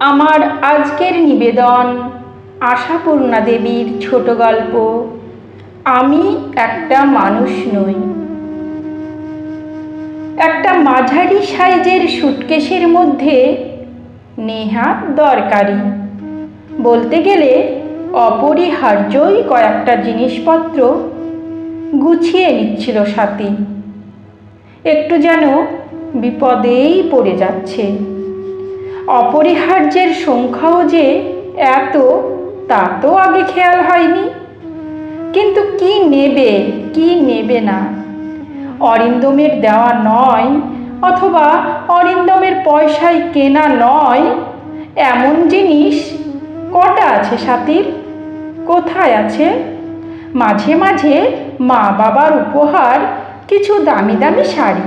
আমার আজকের নিবেদন আশাপূর্ণা দেবীর ছোট গল্প। আমি একটা মানুষ নই। একটা মাঝারি সাইজের সুটকেসের মধ্যে নেহা দরকারি। বলতে গেলে অপরিহার্যই কয়েকটা জিনিসপত্র গুছিয়ে নিচ্ছিল সাথী। একটু যেন বিপদেই পড়ে যাচ্ছে। অপরিহার্যের সংখ্যাও যে এত, তা তো আগে খেয়াল হয়নি। কিন্তু কি নেবে কি নেবে না? অরিন্দমের দেওয়া নয় অথবা অরিন্দমের পয়সায় কেনা নয়, এমন জিনিস কটা আছে সাথীর? কোথায় আছে? মাঝে মাঝে মা বাবার উপহার কিছু দামি দামি শাড়ি,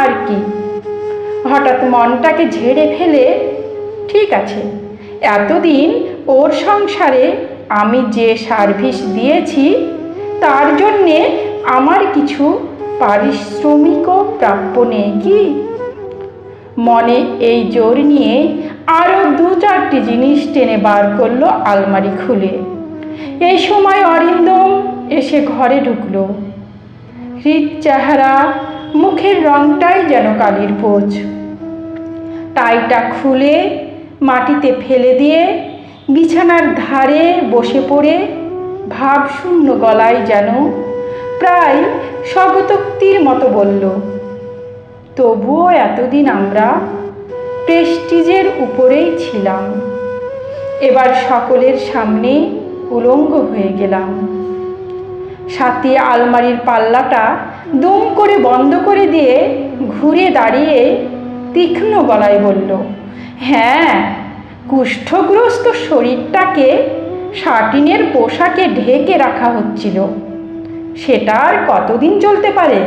আর কি? হঠাৎ মনটাকে ঝেড়ে ফেলে, ঠিক আছে, এতদিন ওর সংসারে আমি যে সার্ভিস দিয়েছি, তার জন্যে আমার কিছু পারিশ্রমিকও প্রাপ্য নেই কি? মনে এই জোর নিয়ে আরও দু চারটি জিনিস টেনে বার করল আলমারি খুলে। এই সময় অরিন্দম এসে ঘরে ঢুকলো। হৃদ চেহারা মুখের রংটাই যেন কালির পোজ টাইটা খুলে মাটিতে ফেলে দিয়ে বিছানার ধারে বসে পড়ে ভাবশূন্য গলায় যেন প্রায় স্বগতোক্তির মতো বলল, তবুও এতদিন আমরা প্রেস্টিজের উপরেই ছিলাম। এবার সকলের সামনে উলঙ্গ হয়ে গেলাম। সাথে আলমারির পাল্লাটা দুম করে বন্ধ করে দিয়ে ঘুরে দাঁড়িয়ে তীক্ষ্ণ গলায় বলল হ্যাঁ কুষ্ঠগ্রস্ত শরীরটাকে শাটিনের পোশাকে ঢেকে রাখা হচ্ছিল। সেটা আর কতদিন চলতে পারে?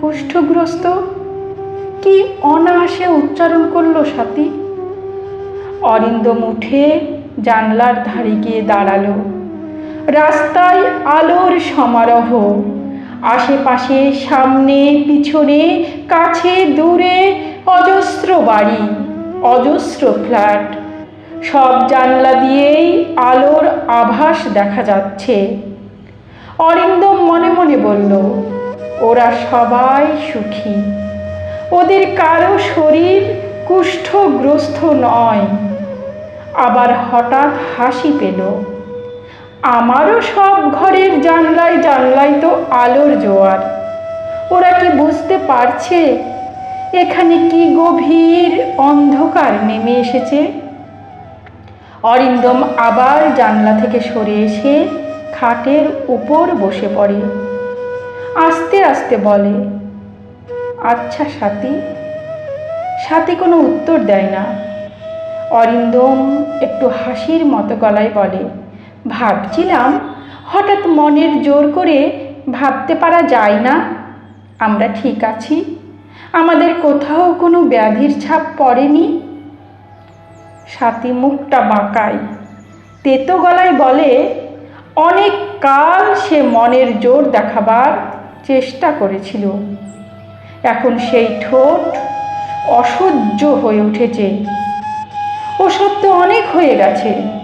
কুষ্ঠগ্রস্ত? কি অনায়াসে উচ্চারণ করল সাথী? অরিন্দম উঠে জানলার ধারে গিয়ে দাঁড়াল। রাস্তায় আলোর সমারোহ। আশেপাশে সামনে, পিছনে, কাছে, দূরে, অজস্র বাড়ি, অজস্র ফ্ল্যাট। সব জানলা দিয়েই আলোর আভাস দেখা যাচ্ছে। অরিন্দম মনে মনে বলল, ওরা সবাই সুখী। ওদের কারও শরীর কুষ্ঠগ্রস্ত নয়। আবার হঠাৎ হাসি পেল। আমারও সব ঘরের জানলায় জানলায় তো আলোর জোয়ার। ওরা কি বুঝতে পারছে? এখানে কি গভীর অন্ধকার নেমে এসেছে? অরিন্দম আবার জানলা থেকে সরে এসে খাটের উপর বসে পড়ে। আস্তে আস্তে বলে আচ্ছা সাথী। সাথী কোনো উত্তর দেয় না। অরিন্দম একটু হাসির মতো গলায় বলে ভাবছিলাম, হঠাৎ মনের জোর করে ভাবতে পারা যায় না। আমরা ঠিক আছি। আমাদের কোথাও কোনো ব্যাধির ছাপ পড়েনি। সাথী মুখটা বাঁকায়। তেতো গলায় বলে, অনেক কাল সে মনের জোর দেখাবার চেষ্টা করেছিল। এখন সেই ঠোঁট অসহ্য হয়ে উঠেছে। ও সত্য অনেক হয়ে গেছে।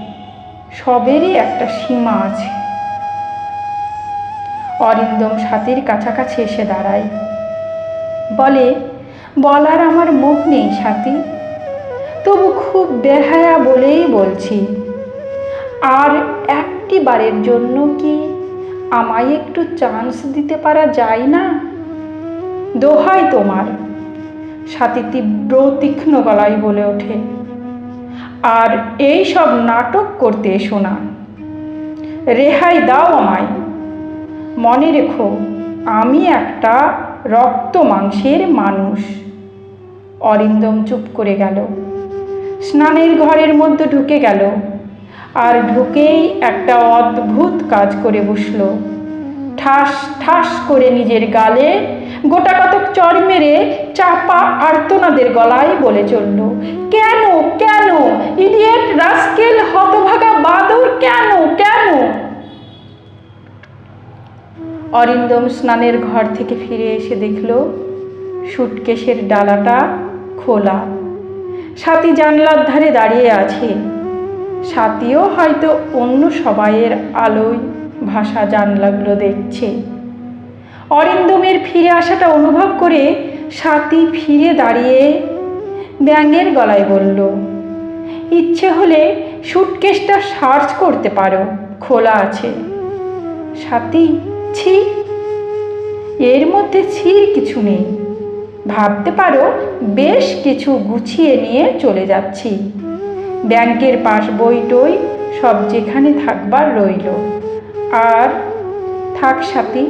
সবেরই একটা সীমা আছে। অরিন্দম সাথীর কাছাকাছি এসে দাঁড়ায়। বলে, বলার আমার মুখ নেই সাথী। তবু খুব বেহায়া বলেই বলছি, আর একটি বারের জন্য কি আমায় একটু চান্স দিতে পারা যায় না? দোহাই তোমার। সাথী তীব্র তীক্ষ্ণ গলায় বলে ওঠে। আর এই সব নাটক করতে এসো না। রেহাই দাও আমায়। মনে রেখো, আমি একটা রক্ত মাংসের মানুষ। অরিন্দম চুপ করে গেল। স্নানের ঘরের মধ্যে ঢুকে গেল। আর ঢুকেই একটা অদ্ভুত কাজ করে বসল। ঠাস ঠাস করে নিজের গালে গোটা কতক চর মেরে চাপা আর্তনাদের গলায় বলে চলল, কেন কেন? ইডিয়েট রাস্কেল হতভাগা বাদর কেন কেন? অরিন্দম স্নানের ঘর থেকে ফিরে এসে দেখল সুটকেসের ডালাটা খোলা। সাথী জানলার ধারে দাঁড়িয়ে আছে। সাথীও হয়তো অন্য সবাইয়ের আলোয় ভাষা জানলাগুলো দেখছে। অরিন্দমের ফিরে আসাটা অনুভব করে সাথী ফিরে দাঁড়িয়ে ব্যাঙের গলায় বলল, ইচ্ছে হলে সুটকেসটা সার্চ করতে পারো, খোলা আছে। সাথী ছি, এর মধ্যে ছির কিছু নেই। ভাবতে পারো, বেশ কিছু গুছিয়ে নিয়ে চলে যাচ্ছি। ব্যাংকের পাস বই টই সব যেখানে থাকবার রইল। আর থাক সাথী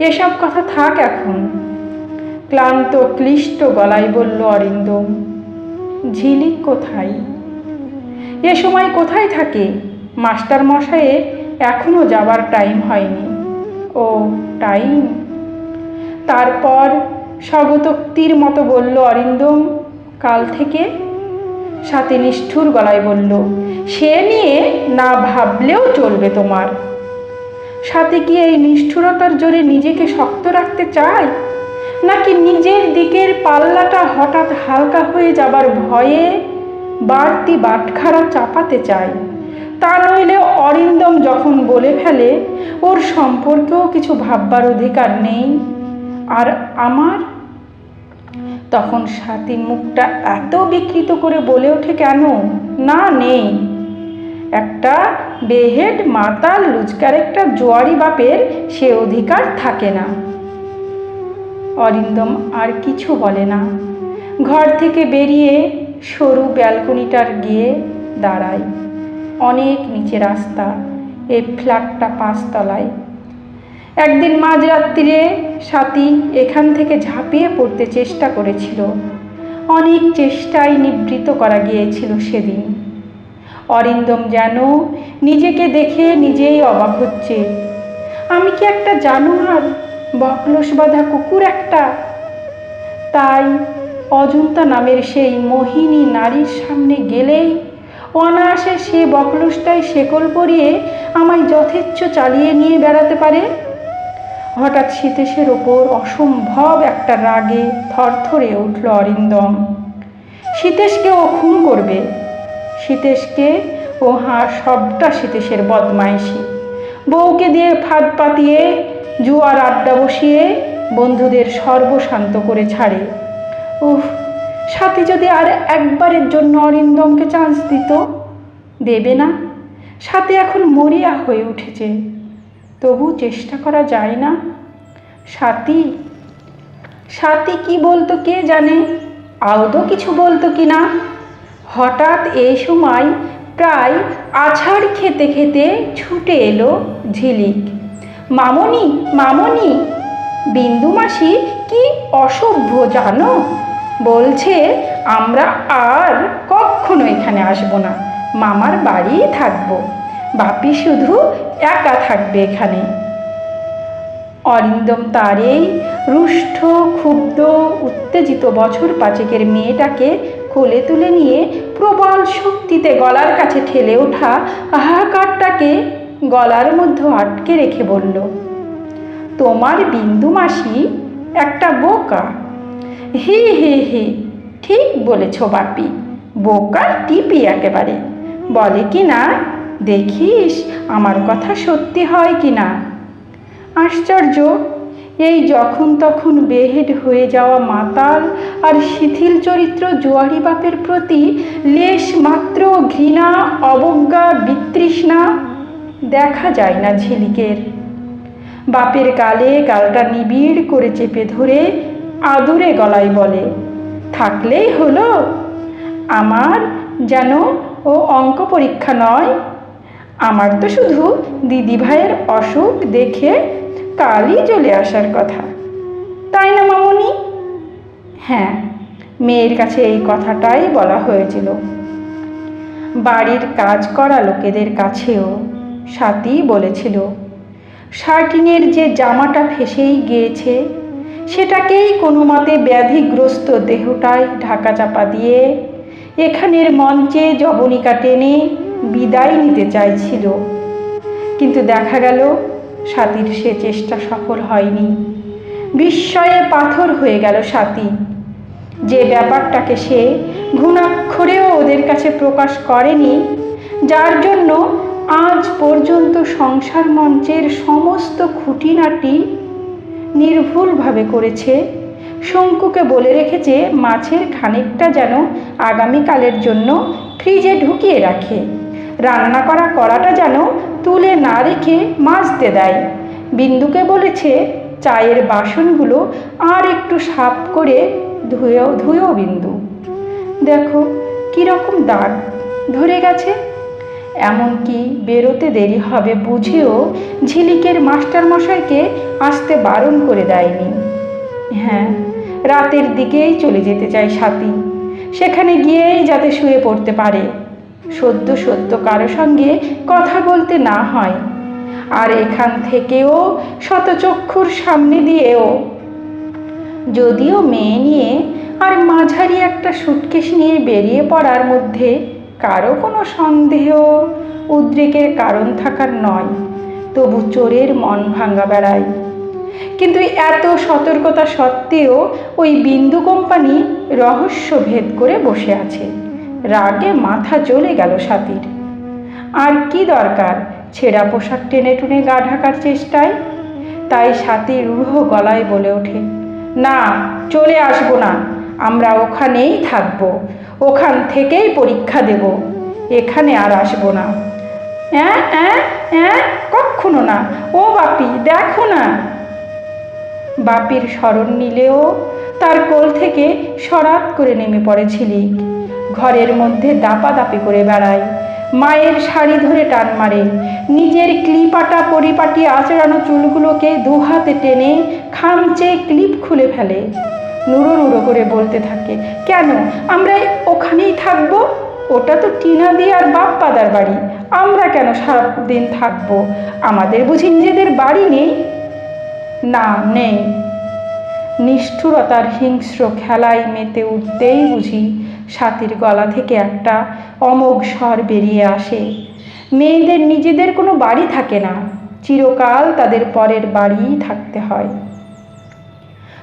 এসব কথা থাক এখন। ক্লান্ত, ক্লিষ্ট গলায় বলল অরিন্দম, ঝিলিক কোথায়? এ সময় কোথায় থাকে? মাস্টার মশাইয়ের এখনও যাবার টাইম হয়নি। ও টাইম তারপর স্বগতোক্তির মতো বলল অরিন্দম, কাল থেকে? সাথে নিষ্ঠুর গলায় বলল, সে নিয়ে না ভাবলেও চলবে তোমার। সাথে কি এই নিষ্ঠুরতার জোরে নিজেকে শক্ত রাখতে চাই নাকি নিজের দিকের পাল্লাটা হঠাৎ হালকা হয়ে যাবার ভয়ে বাড়তি বাটখারা চাপাতে চাই তা নইলে অরিন্দম যখন বলে ফেলে, ওর সম্পর্কেও কিছু ভাববার অধিকার নেই। আর আমার? তখন সাথী মুখটা এত বিকৃত করে বলে ওঠে কেন? না, নেই। একটা বেহেড মাতাল লুচকার একটা জোয়ারি বাপের সে অধিকার থাকে না। অরিন্দম আর কিছু বলে না। ঘর থেকে বেরিয়ে সরু ব্যালকনিটার গিয়ে দাঁড়ায়। অনেক নিচে রাস্তা এই ফ্ল্যাটটা পাঁচতলায়। একদিন মাঝরাত্রিরে সাথী এখান থেকে ঝাঁপিয়ে পড়তে চেষ্টা করেছিল। অনেক চেষ্টায় নিবৃত করা গিয়েছিল সেদিন। অরিন্দম যেন নিজেকে দেখে নিজেই অবাক হচ্ছে। আমি কি একটা জানোয়ার, বকলস বাঁধা কুকুর একটা? তাই অজন্তা নামের সেই মোহিনী নারীর সামনে গেলেই অনায়াসে সে বকলসটায় শেকল পরিয়ে আমায় যথেচ্ছ চালিয়ে নিয়ে বেড়াতে পারে। হঠাৎ সীতেশের ওপর অসম্ভব একটা রাগে থরথরে উঠল অরিন্দম। সীতেশকে ও খুন করবে। সীতেশকে ও হাঁ সবটা সীতেশের বদমাইশি। বউকে দিয়ে ফাঁদ পাতিয়ে জুয়ার আড্ডা বসিয়ে বন্ধুদের সর্বশান্ত করে ছাড়ে। উফ, সাথী যদি আর একবারের জন্য অরিন্দমকে চান্স দিত, দেবে না। সাথে এখন মরিয়া হয়ে উঠেছে। তবু চেষ্টা করা যায় না। সাথী সাথী কি বলতো কে জানে? আদৌ কিছু বলতো কি না হঠাৎ এই সময় প্রায় আছাড় খেতে খেতে ছুটে এলো ঝিলিক। মামনি মামনি, বিন্দু মাসি, কি অসভ্য জানো? বলছে, আমরা আর কখনো এখানে আসব না, মামার বাড়িই থাকব, বাপি শুধু একা থাকবে এখানে। অরিন্দম তার এই রুষ্ট ক্ষুব্ধ, উত্তেজিত বছর পাঁচেকের মেয়েটাকে কোলে তুলে নিয়ে প্রবল শক্তিতে গলার কাছে ঠেলে ওঠা হাহাকারটাকে গলার মধ্যে আটকে রেখে বলল, তোমার বিন্দু মাসি একটা বোকা। হি হি হি, ঠিক বলেছ বাপি, বোকার টিপি একেবারে। বলে কি না? দেখিস আমার কথা সত্যি হয় কি না? আশ্চর্য এই যখন তখন বেহেড হয়ে যাওয়া মাতাল আর শিথিল চরিত্র জোয়ারি বাপের প্রতি লেশ মাত্র ঘৃণা, অবজ্ঞা, বিতৃষ্ণা দেখা যায় না ঝিলিকের। বাপের গালে গালটা নিবিড় করে চেপে ধরে আদুরে গলায় বলে, থাকলেই হলো। আমার যেন ও অঙ্ক পরীক্ষা নয়। আমার তো শুধু দিদিভাইয়ের অসুখ দেখে কালই চলে আসার কথা। তাই না মামনি? হ্যাঁ মেয়ের কাছে এই কথাটাই বলা হয়েছিল। বাড়ির কাজ করা লোকেদের কাছেও সাথী বলেছিল, শার্টিনের যে জামাটা ফেসেই গিয়েছে, সেটাকেই কোনো মতে ব্যাধিগ্রস্ত দেহটায় ঢাকা চাপা দিয়ে এখানের মঞ্চে জবনিকা টেনে বিদায় নিতে চাইছিল। কিন্তু দেখা গেল সাথীর সে চেষ্টা সফল হয়নি। বিস্ময়ে পাথর হয়ে গেল সাথী যে ব্যাপারটাকে সে ঘুণাক্ষরেও ওদের কাছে প্রকাশ করেনি, যার জন্য আজ পর্যন্ত সংসার মঞ্চের সমস্ত খুঁটিনাটি নির্ভুলভাবে করেছে। শঙ্কুকে বলে রেখেছে মাছের খানিকটা যেন আগামীকালের জন্য ফ্রিজে ঢুকিয়ে রাখে। রান্না করা করাটা যেন তুলে না রেখে মাজতে দেয়। বিন্দুকে বলেছে, চায়ের বাসনগুলো আর একটু সাফ করে ধুয়েও ধুয়েও বিন্দু। দেখো কীরকম দাগ ধরে গেছে। এমনকি বেরোতে দেরি হবে বুঝেও ঝিলিকের মাস্টারমশাইকে আসতে বারণ করে দেয়নি। হ্যাঁ রাতের দিকেই চলে যেতে চাই সাথী। সেখানে গিয়েই যাতে শুয়ে পড়তে পারে। সদ্য সত্য কারও সঙ্গে কথা বলতে না হয়। আর এখান থেকেও শতচক্ষুর সামনে দিয়েও। যদিও মেয়ে নিয়ে আর মাঝারি একটা সুটকেস নিয়ে বেরিয়ে পড়ার মধ্যে কারও কোনো সন্দেহ উদ্রেকের কারণ থাকার নয়, তবু চোরের মন ভাঙ্গা বেড়ায়। কিন্তু এত সতর্কতা সত্ত্বেও ওই বিন্দু কোম্পানি রহস্য ভেদ করে বসে আছে। রাগে মাথা জ্বলে গেল সাথীর আর কি দরকার ছেঁড়া পোশাক টেনে টুনে গা ঢাকার চেষ্টায়? তাই সাথী রূঢ় গলায় বলে ওঠে, না, চলে আসব না, আমরা ওখানেই থাকব, ওখান থেকেই পরীক্ষা দেব, এখানে আর আসব না। কক্ষনো না, ও বাপি, দেখো না। বাপির স্মরণ নিলেও তার কোল থেকে সরাত করে নেমে পড়ে ঘরের মধ্যে দাপাদাপি করে বেড়ায়। মায়ের শাড়ি ধরে টান মারে। নিজের ক্লিপাটা পরিপাটি আচড়ানো চুলগুলোকে দু হাতে টেনে খামচে ক্লিপ খুলে ফেলে। নুড়ো নুড়ো করে বলতে থাকে, কেন? আমরা ওখানেই থাকব? ওটা তো টিনা দিয়ে আর বাপ পাদার বাড়ি। আমরা কেন সারাদিন থাকব? আমাদের বুঝি নিজেদের বাড়ি নেই? না, নেই। নিষ্ঠুরতার হিংস্র খেলায় মেতে উঠতেই বুঝি সাথীর গলা থেকে একটা অমোঘ স্বর বেরিয়ে আসে। মেয়েদের নিজেদের কোনো বাড়ি থাকে না। চিরকাল তাদের পরের বাড়িই থাকতে হয়।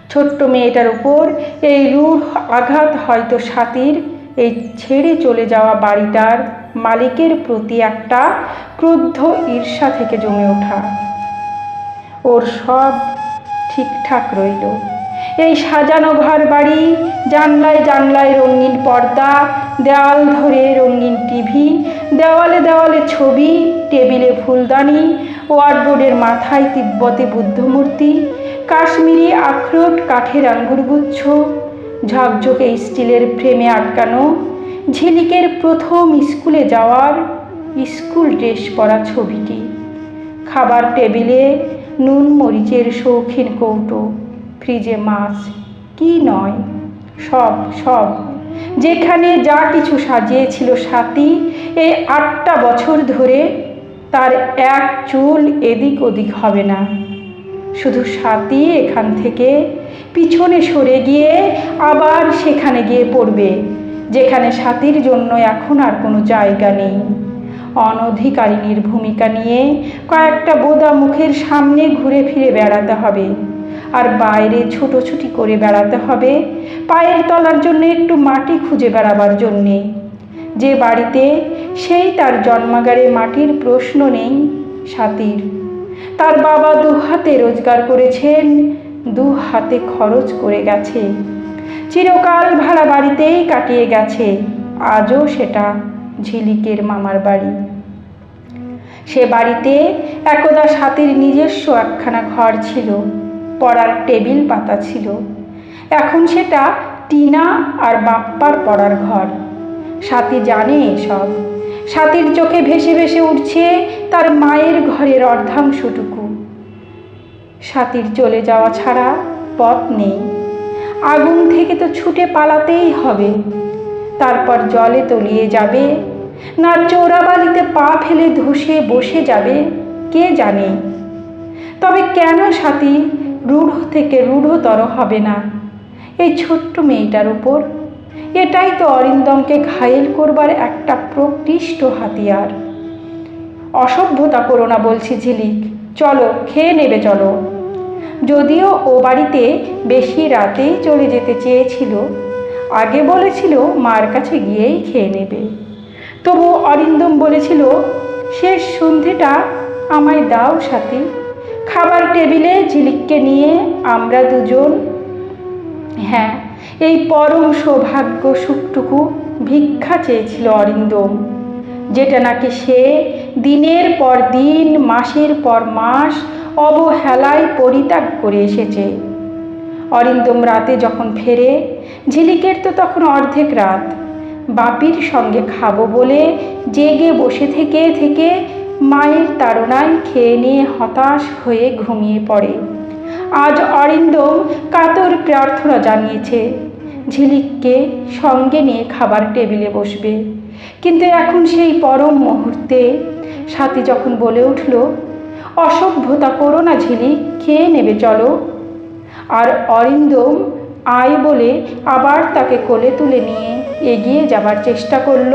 ছোট্ট মেয়েটার উপর এই রূঢ় আঘাত হয়তো সাথীর এই ছেড়ে চলে যাওয়া বাড়িটার মালিকের প্রতি একটা ক্রুদ্ধ ঈর্ষা থেকে জমে ওঠা। ওর সব ঠিকঠাক রইল। এই সাজানো ঘর বাড়ি জানলায় জানলায় রঙিন পর্দা দেওয়াল ধরে রঙিন টিভি, দেওয়ালে দেওয়ালে ছবি, টেবিলে ফুলদানি, ওয়ার্ডবোর্ডের মাথায় তিব্বতে বুদ্ধমূর্তি, কাশ্মীরি আখরোট, কাঠের আঙ্গুরগুচ্ছ, ঝকঝকে স্টিলের ফ্রেমে আটকানো, ঝিলিকের প্রথম স্কুলে যাওয়ার স্কুল ড্রেস পরা ছবিটি, খাবার টেবিলে নুন, মরিচের শৌখিন কৌটো। ফ্রিজে মাছ, কি নয়, সব সব। যেখানে যা কিছু সাজিয়েছিল সাথী এই আটটা বছর ধরে তার এক চুল এদিক ওদিক হবে না। শুধু সাথী এখান থেকে পিছনে সরে গিয়ে আবার সেখানে গিয়ে পড়বে, যেখানে সাথীর জন্য এখন আর কোনো জায়গা নেই। অনধিকারিণীর ভূমিকা নিয়ে কয়েকটা বোদা মুখের সামনে ঘুরে ফিরে বেড়াতে হবে। আর বাইরে ছুটোছুটি করে বেড়াতে হবে। পায়ের তলার জন্য একটু মাটি খুঁজে বেড়াবার জন্যে। যে বাড়িতে সেই তার জন্মাগারে মাটির প্রশ্ন নেই, সাতির। তার বাবা দু হাতে রোজগার করেছেন, দু হাতে খরচ করে গেছে। চিরকাল ভাড়া বাড়িতেই কাটিয়ে গেছে, আজও সেটা ঝিলিকের মামার বাড়ি। সে বাড়িতে একদা সাথীর নিজস্ব একখানা ঘর ছিল। পড়ার টেবিল পাতা ছিল। এখন সেটা টিনা আর বাপ্পার পড়ার ঘর। সাথী জানে এসব। সাথীর চোখে ভেসে ভেসে উঠছে তার মায়ের ঘরের অর্ধাংশটুকু। সাথীর চলে যাওয়া ছাড়া পথ নেই। আগুন থেকে তো ছুটে পালাতেই হবে। তারপর জলে তলিয়ে যাবে। না চোরাবালিতে পা ফেলে ধসে বসে যাবে। কে জানে? তবে কেন সাথী রূঢ় থেকে রূঢ়তর হবে না। এই ছোট্ট মেয়েটার উপর। এটাই তো অরিন্দমকে ঘায়েল করবার একটা প্রকৃষ্ট হাতিয়ার। অসভ্যতা করো না বলছি ঝিলিক। চলো, খেয়ে নেবে, চলো। যদিও ও বাড়িতে বেশি রাতেই চলে যেতে চেয়েছিল, আগে বলেছিল মার কাছে গিয়েই খেয়ে নেবে। তবু অরিন্দম বলেছিল, শেষ সন্ধেটা আমায় দাও সাথী। খাবার টেবিলে ঝিলিককে নিয়ে আমরা দুজন। হ্যাঁ এই পরম সৌভাগ্য সুখটুকু ভিক্ষা চেয়েছিল অরিন্দম যেটা নাকি সে দিনের পর দিন, মাসের পর মাস অবহেলায় পরিত্যাগ করে এসেছে। অরিন্দম রাতে যখন ফেরে, ঝিলিকের তো তখন অর্ধেক রাত। বাপির সঙ্গে খাব বলে জেগে বসে থেকে থেকে মায়ের তাড়নায় খেয়ে নিয়ে হতাশ হয়ে ঘুমিয়ে পড়ে। আজ অরিন্দম কাতর প্রার্থনা জানিয়েছে, ঝিলিককে সঙ্গে নিয়ে খাবার টেবিলে বসবে। কিন্তু এখন সেই পরম মুহূর্তে সাথী যখন বলে উঠল, অসভ্যতা করো না ঝিলিক, খেয়ে নেবে, চলো। আর অরিন্দম আয় বলে আবার তাকে কোলে তুলে নিয়ে এগিয়ে যাবার চেষ্টা করল।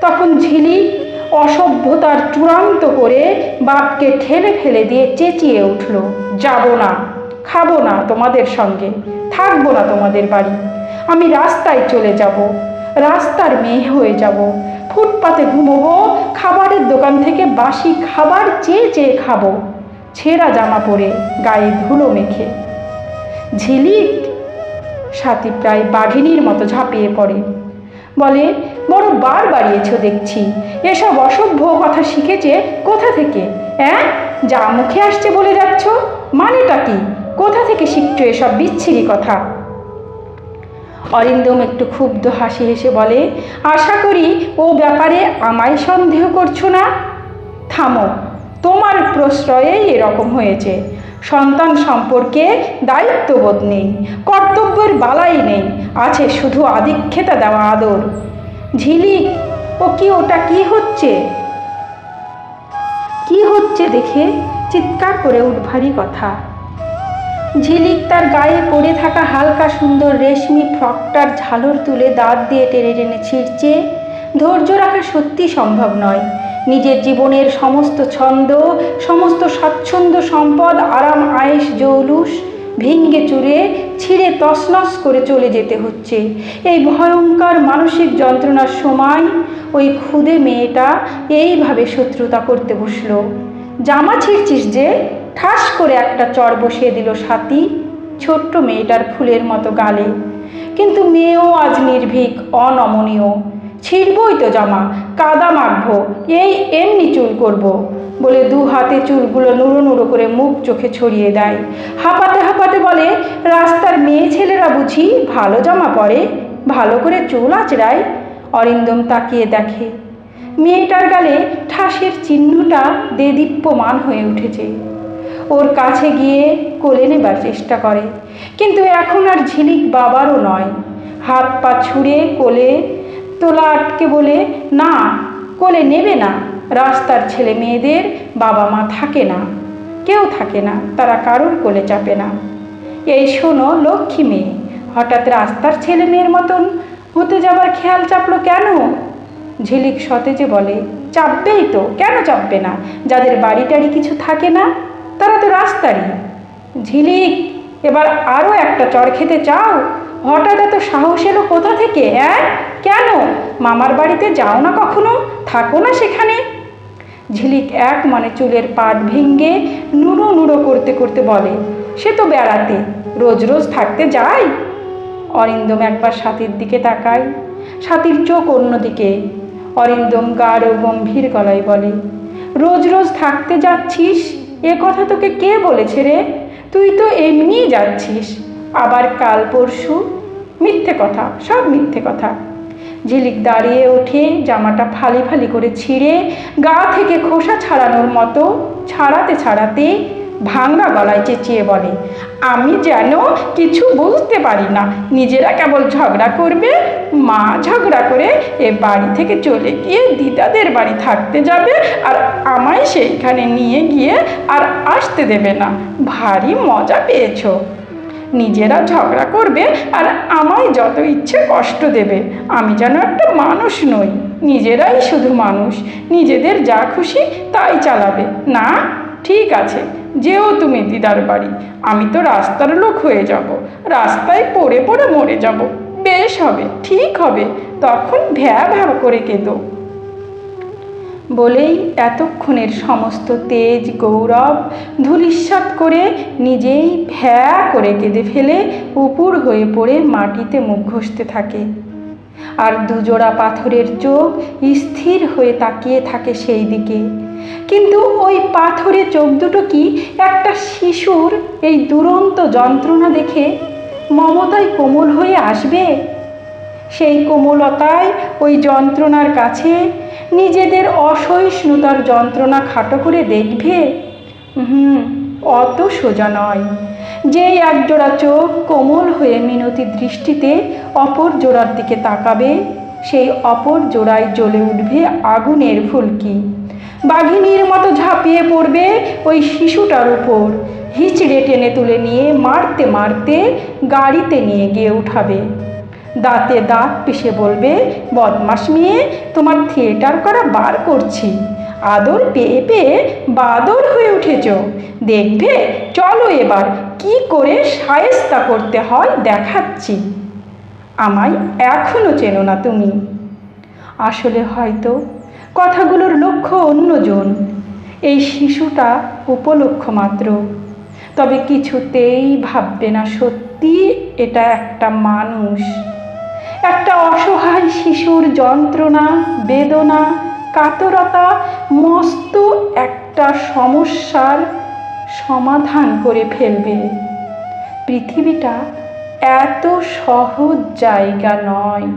তখন ঝিলিক অসভ্যতার চূড়ান্ত করে বাপকে ঠেলে ফেলে দিয়ে চেঁচিয়ে উঠল, যাব না, খাব না তোমাদের সঙ্গে, থাকব না তোমাদের বাড়ি, আমি রাস্তায় চলে যাব, রাস্তার মেয়ে হয়ে যাব, ফুটপাতে ঘুমোবো, খাবারের দোকান থেকে বাসি খাবার চেয়ে চেয়ে খাব, ছেঁড়া জামা পরে গায়ে ধুলো মেখে। ঝিলিক সাথী প্রায় বাঘিনীর মতো ঝাঁপিয়ে পড়ে। বলে, বড় বার বাড়িয়েছ দেখছি। এসব অসভ্য কথা শিখেছে কোথা থেকে? হ্যাঁ যা মুখে আসছে বলে যাচ্ছ? মানেটা কি? কোথা থেকে শিখছো এসব বিচ্ছিরি কথা? অরিন্দম একটু ক্ষুব্ধ হাসি হেসে বলে, আশা করি ও ব্যাপারে আমায় সন্দেহ করছ না? থামো, তোমার প্রশ্রয়েই এরকম হয়েছে। সন্তান সম্পর্কে দায়িত্ববোধ নেই, কর্তব্যের বালাই নেই, আছে শুধু আদিক্ষেতা দেওয়া আদর। ঝিলিক ও কি ওটা কি হচ্ছে? কি হচ্ছে দেখে চিৎকার করে উঠভারী কথা। ঝিলিক তার গায়ে পড়ে থাকা হালকা সুন্দর রেশমি ফ্রকটার ঝালর তুলে দাঁত দিয়ে টেনে টেনে ছিঁড়ছে। ধৈর্য রাখা সত্যি সম্ভব নয়। নিজের জীবনের সমস্ত ছন্দ, সমস্ত স্বাচ্ছন্দ্য সম্পদ, আরাম আয়েস জৌলুস ভেঙ্গে চুরে ছিঁড়ে তছনছ করে চলে যেতে হচ্ছে। এই ভয়ঙ্কর মানসিক যন্ত্রণার সময় ওই ক্ষুদে মেয়েটা এইভাবে শত্রুতা করতে বসল। জামা ছিঁড়ছিস যে, ঠাস করে একটা চড় বসিয়ে দিল সাথী, ছোট্ট মেয়েটার ফুলের মতো গালে। কিন্তু মেয়েও আজ নির্ভীক, অনমনীয়। ছিঁড়বই তো জামা, কাদা মাখবো, এই এমনি চুল করব। বলে দু হাতে চুলগুলো নুড়ো নুড়ো করে মুখ চোখে ছড়িয়ে দেয়। হাঁপাতে হাঁপাতে বলে, রাস্তার মেয়ে ছেলেরা বুঝি ভালো জামা পরে, ভালো করে চুল আঁচড়ায়? অরিন্দম তাকিয়ে দেখে। মেয়েটার গালে ঠাসের চিহ্নটা দেদীপ্যমান হয়ে উঠেছে। ওর কাছে গিয়ে কোলে নেবার চেষ্টা করে। কিন্তু এখন আর ঝিলিক বাবারও নয়। হাত পা ছুঁড়ে কোলে তোলা আটকে বলে, না, কোলে নেবে না। রাস্তার ছেলে মেয়েদের বাবা মা থাকে না। কেউ থাকে না, তারা কারোর কোলে চাপে না। এই শোনো, লক্ষ্মী মেয়ে, হঠাৎ রাস্তার ছেলে মেয়ের মতন হতে যাবার খেয়াল চাপলো কেন? ঝিলিক সতেজে বলে, চাপবেই তো, কেন চাপবে না? যাদের বাড়ি টাড়ি কিছু থাকে না, তারা তো রাস্তারই। ঝিলিক, এবার আরও একটা চর খেতে চাও? হঠাৎ এত সাহস এলো কোথা থেকে হ্যাঁ কেন? মামার বাড়িতে যাও না কখনো? থাকো না সেখানে। ঝিলিক এক মানে চুলের পাট ভেঙ্গে নুড়ো নুড়ো করতে করতে বলে, সে তো বেড়াতে, রোজ রোজ থাকতে যায়? অরিন্দম একবার সাথীর দিকে তাকায়, সাথীর চোখ অন্যদিকে। অরিন্দম গাঢ় গম্ভীর গলায় বলে, রোজ রোজ থাকতে যাচ্ছিস? এ কথা তোকে কে বলেছে রে? তুই তো এমনিই যাচ্ছিস। আবার কাল পরশু মিথ্যে কথা, সব মিথ্যে কথা। ঝিলিক দাঁড়িয়ে ওঠে, জামাটা ফালি ফালি করে ছিঁড়ে, গা থেকে খোসা ছাড়ানোর মতো, ছাড়াতে ছাড়াতে ভাঙ্গা গলায় চেঁচিয়ে বলে, আমি যেন কিছু বুঝতে পারি না। নিজেরা কেবল ঝগড়া করবে, মা ঝগড়া করে এ বাড়ি থেকে চলে গিয়ে দিদাদের বাড়ি থাকতে যাবে আর আমায় সেইখানে নিয়ে গিয়ে আর আসতে দেবে না। ভারী মজা পেয়েছ। নিজেরা ঝগড়া করবে আর আমায় যত ইচ্ছে কষ্ট দেবে। আমি যেন একটা মানুষ নই, নিজেরাই শুধু মানুষ। নিজেদের যা খুশি তাই চালাবে। না, ঠিক আছে, যেও তুমি দিদার বাড়ি। আমি তো রাস্তার লোক হয়ে যাব। রাস্তায় পড়ে পড়ে মরে যাব। বেশ হবে, ঠিক হবে। তখন ভ্যা ভ্যা করে কেঁদো। বলেই এতক্ষণের সমস্ত তেজ, গৌরব ধূলিসাৎ করে নিজেই ভ্যা করে কেঁদে ফেলে উপুর হয়ে পড়ে মাটিতে মুখ ঘষতে থাকে। আর দুজোড়া পাথরের চোখ স্থির হয়ে তাকিয়ে থাকে সেই দিকে কিন্তু ওই পাথরে চোখ দুটো কি একটা শিশুর এই দুরন্ত যন্ত্রণা দেখে মমতায় কোমল হয়ে আসবে? সেই কোমলতায় ওই যন্ত্রণার কাছে নিজেদের অসহিষ্ণুতার যন্ত্রণা খাটো করে দেখবে? হুম, অত সোজা নয়। যেই একজোড়া চোখ কোমল হয়ে মিনতি দৃষ্টিতে অপর জোড়ার দিকে তাকাবে, সেই অপর জোড়ায় জ্বলে উঠবে আগুনের ফুলকি। বাঘিনীর মতো ঝাঁপিয়ে পড়বে ওই শিশুটার উপর। হিচড়ে টেনে তুলে নিয়ে মারতে মারতে গাড়িতে নিয়ে গিয়ে উঠাবে। দাঁতে দাঁত পিষে বলবে, বদমাস মেয়ে, তোমার থিয়েটার করা বার করছি। আদর পেয়ে পেয়ে বাদর হয়ে উঠেছ। দেখবে, চলো এবার, কি করে সায়স্তা করতে হয় দেখাচ্ছি। আমায় এখনও চেনো না তুমি। আসলে হয়তো কথাগুলোর লক্ষ্য অন্যজন। এই শিশুটা উপলক্ষ মাত্র। তবে কিছুতেই ভাববে না সত্যি এটা একটা মানুষ। একটা অসহায় শিশুর যন্ত্রণা, বেদনা, কাতরতা, মস্ত একটা সমস্যার সমাধান করে ফেলবে। পৃথিবীটা এত সহজ জায়গা নয়।